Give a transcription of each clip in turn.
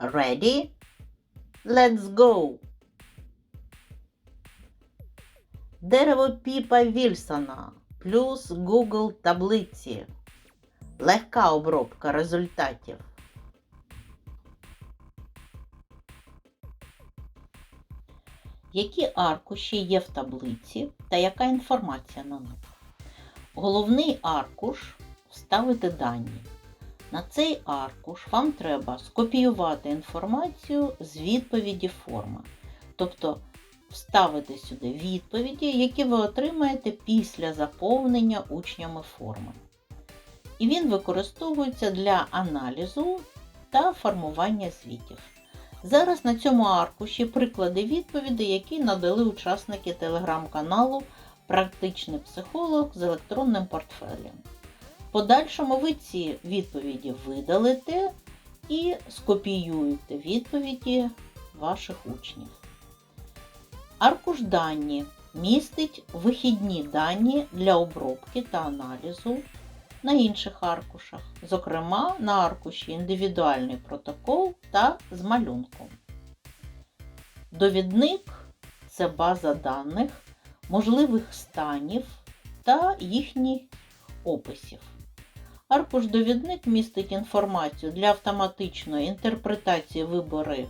Ready? Let's go! Дерево Піпа Вільсона плюс Google таблиці. Легка обробка результатів. Які аркуші є в таблиці та яка інформація на них? Головний аркуш вставити дані. На цей аркуш вам треба скопіювати інформацію з відповіді форми. Тобто вставити сюди відповіді, які ви отримаєте після заповнення учнями форми. І він використовується для аналізу та формування звітів. Зараз на цьому аркуші приклади відповідей, які надали учасники телеграм-каналу Практичний психолог з електронним портфелем. Подальшому ви ці відповіді видалите і скопіюєте відповіді ваших учнів. Аркуш дані містить вихідні дані для обробки та аналізу на інших аркушах, зокрема на аркуші індивідуальний протокол та з малюнком. Довідник це база даних, можливих станів та їхніх описів. Аркуш-довідник містить інформацію для автоматичної інтерпретації виборів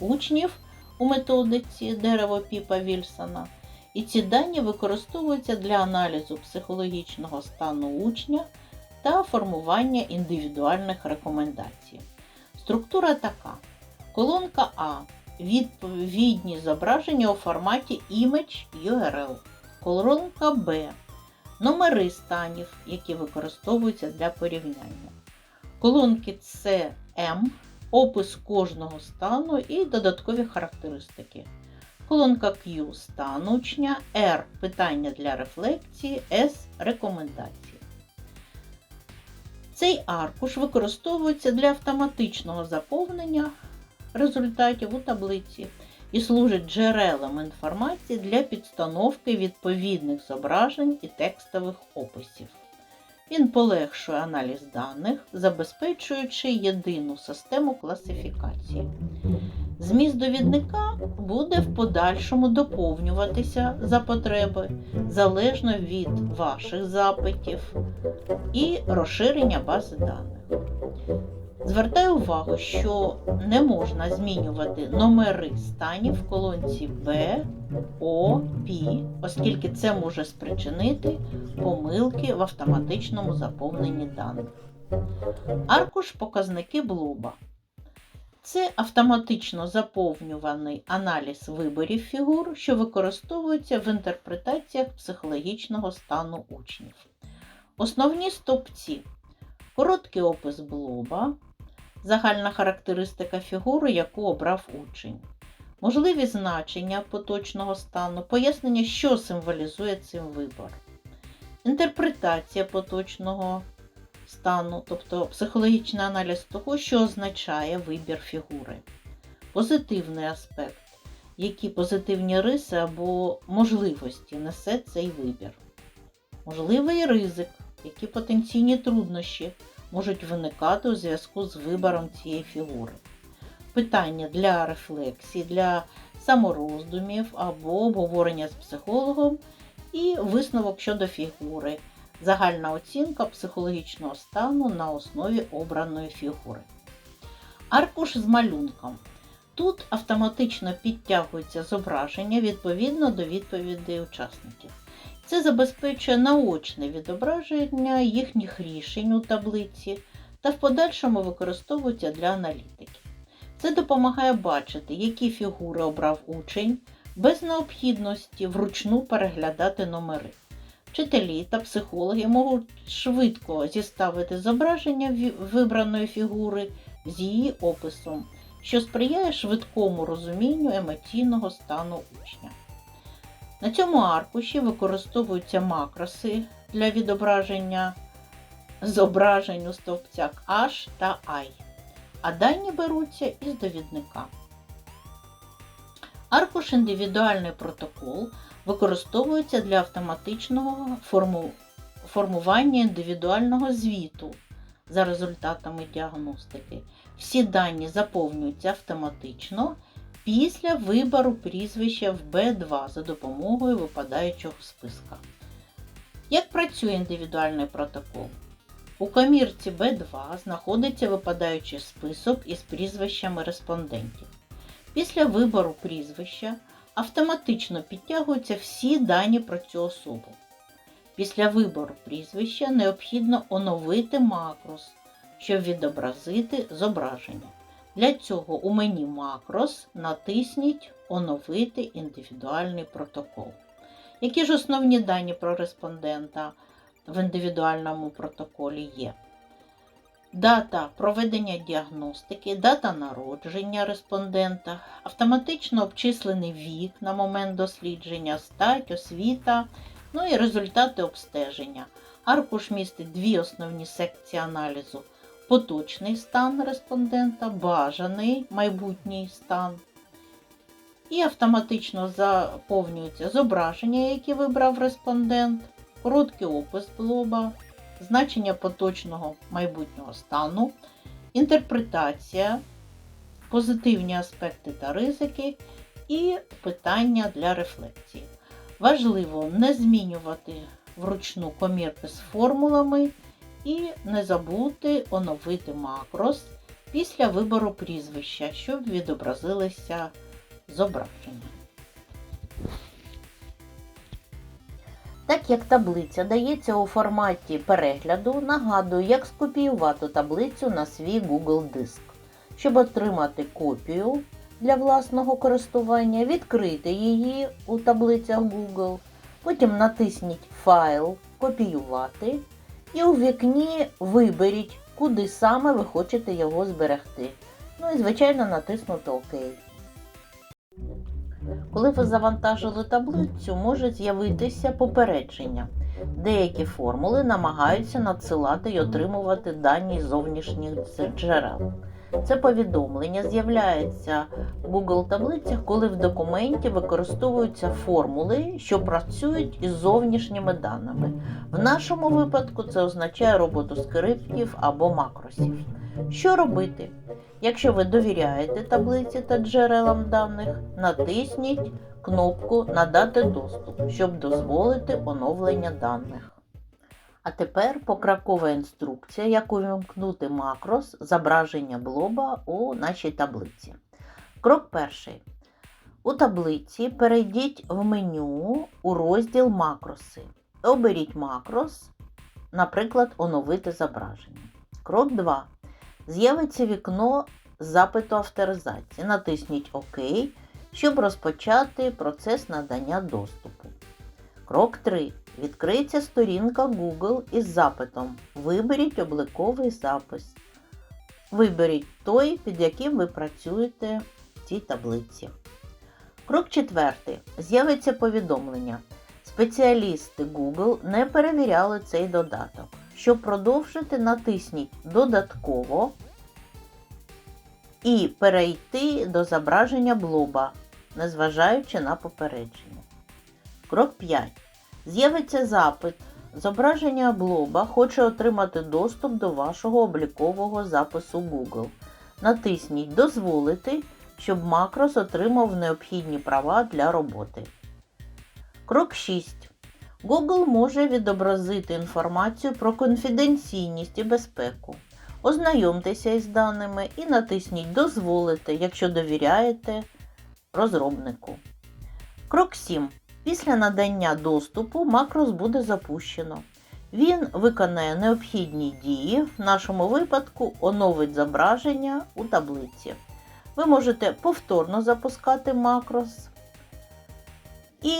учнів у методиці дерево Піпа Вільсона. І ці дані використовуються для аналізу психологічного стану учня та формування індивідуальних рекомендацій. Структура така: колонка А. Відповідні зображення у форматі Image URL. Колонка Б. Номери станів, які використовуються для порівняння. Колонки С, М, опис кожного стану і додаткові характеристики. Колонка Q стан учня, R питання для рефлексії, S рекомендації. Цей аркуш використовується для автоматичного заповнення результатів у таблиці і служить джерелом інформації для підстановки відповідних зображень і текстових описів. Він полегшує аналіз даних, забезпечуючи єдину систему класифікації. Зміст довідника буде в подальшому доповнюватися за потреби залежно від ваших запитів і розширення бази даних. Звертаю увагу, що не можна змінювати номери станів в колонці Б, О, Пі, оскільки це може спричинити помилки в автоматичному заповненні даних. Аркуш показники блоба. Це автоматично заповнюваний аналіз виборів фігур, що використовується в інтерпретаціях психологічного стану учнів. Основні стовпці. Короткий опис блоба, загальна характеристика фігури, яку обрав учень. Можливі значення поточного стану, пояснення, що символізує цим вибор. Інтерпретація поточного стану, тобто психологічний аналіз того, що означає вибір фігури. Позитивний аспект, які позитивні риси або можливості несе цей вибір. Можливий ризик, які потенційні труднощі можуть виникати у зв'язку з вибором цієї фігури. Питання для рефлексії, для самороздумів або обговорення з психологом і висновок щодо фігури. Загальна оцінка психологічного стану на основі обраної фігури. Аркуш з малюнком. Тут автоматично підтягується зображення відповідно до відповідей учасників. Це забезпечує наочне відображення їхніх рішень у таблиці та в подальшому використовується для аналітики. Це допомагає бачити, які фігури обрав учень без необхідності вручну переглядати номери. Вчителі та психологи можуть швидко зіставити зображення вибраної фігури з її описом, що сприяє швидкому розумінню емоційного стану учня. На цьому аркуші використовуються макроси для відображення зображень у стовпцях H та I, а дані беруться із довідника. Аркуш індивідуальний протокол використовується для автоматичного форму... формування індивідуального звіту за результатами діагностики. Всі дані заповнюються автоматично після вибору прізвища в B2 за допомогою випадаючого списка. Як працює індивідуальний протокол? У комірці B2 знаходиться випадаючий список із прізвищами респондентів. Після вибору прізвища автоматично підтягуються всі дані про цю особу. Після вибору прізвища необхідно оновити макрос, щоб відобразити зображення. Для цього у мені макрос натисніть Оновити індивідуальний протокол. Які ж основні дані про респондента в індивідуальному протоколі є? Дата проведення діагностики, дата народження респондента, автоматично обчислений вік на момент дослідження, стать, освіта, ну і результати обстеження. Аркуш містить дві основні секції аналізу: поточний стан респондента, бажаний майбутній стан. І автоматично заповнюються зображення, які вибрав респондент, короткий опис блоба, значення поточного майбутнього стану, інтерпретація, позитивні аспекти та ризики і питання для рефлексії. Важливо не змінювати вручну комірки з формулами і не забути оновити макрос після вибору прізвища, щоб відобразилися зображення. Так як таблиця дається у форматі перегляду, нагадую, як скопіювати таблицю на свій Google диск. Щоб отримати копію для власного користування, відкрийте її у таблицях Google, потім натисніть Файл Копіювати і у вікні виберіть, куди саме ви хочете його зберегти. Ну і, звичайно, натиснути ОК. Коли ви завантажили таблицю, може з'явитися попередження. Деякі формули намагаються надсилати й отримувати дані зовнішніх джерел. Це повідомлення з'являється в Google таблицях, коли в документі використовуються формули, що працюють із зовнішніми даними. В нашому випадку це означає роботу скриптів або макросів. Що робити? Якщо ви довіряєте таблиці та джерелам даних, натисніть кнопку Надати доступ, щоб дозволити оновлення даних. А тепер покракова інструкція, як увімкнути макрос зображення блоба у нашій таблиці. Крок перший. У таблиці перейдіть в меню у розділ Макроси. Оберіть макрос, наприклад, оновити зображення. Крок 2. З'явиться вікно запиту авторизації. Натисніть ОК, щоб розпочати процес надання доступу. Крок 3. Відкриється сторінка Google із запитом. Виберіть обликовий запис. Виберіть той, під яким ви працюєте в цій таблиці. Крок 4. З'явиться повідомлення. Спеціалісти Google не перевіряли цей додаток. Щоб продовжити, натисніть Додатково і перейти до зображення блоба, незважаючи на попередження. Крок 5. З'явиться запит. Зображення блоба хоче отримати доступ до вашого облікового запису Google. Натисніть Дозволити, щоб макрос отримав необхідні права для роботи. Крок 6. Google може відобразити інформацію про конфіденційність і безпеку. Ознайомтеся із даними і натисніть Дозволити, якщо довіряєте розробнику. Крок 7. Після надання доступу макрос буде запущено. Він виконає необхідні дії, в нашому випадку оновить зображення у таблиці. Ви можете повторно запускати макрос. І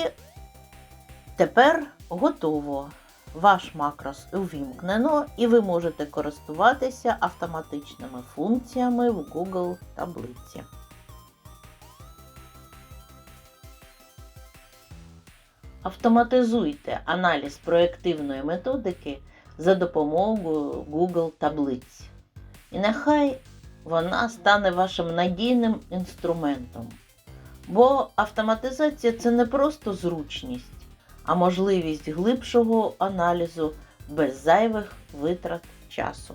тепер готово. Ваш макрос увімкнено і ви можете користуватися автоматичними функціями в Google таблиці. Автоматизуйте аналіз проєктивної методики за допомогою Google таблиць. І нехай вона стане вашим надійним інструментом. Бо автоматизація це не просто зручність, а можливість глибшого аналізу без зайвих витрат часу.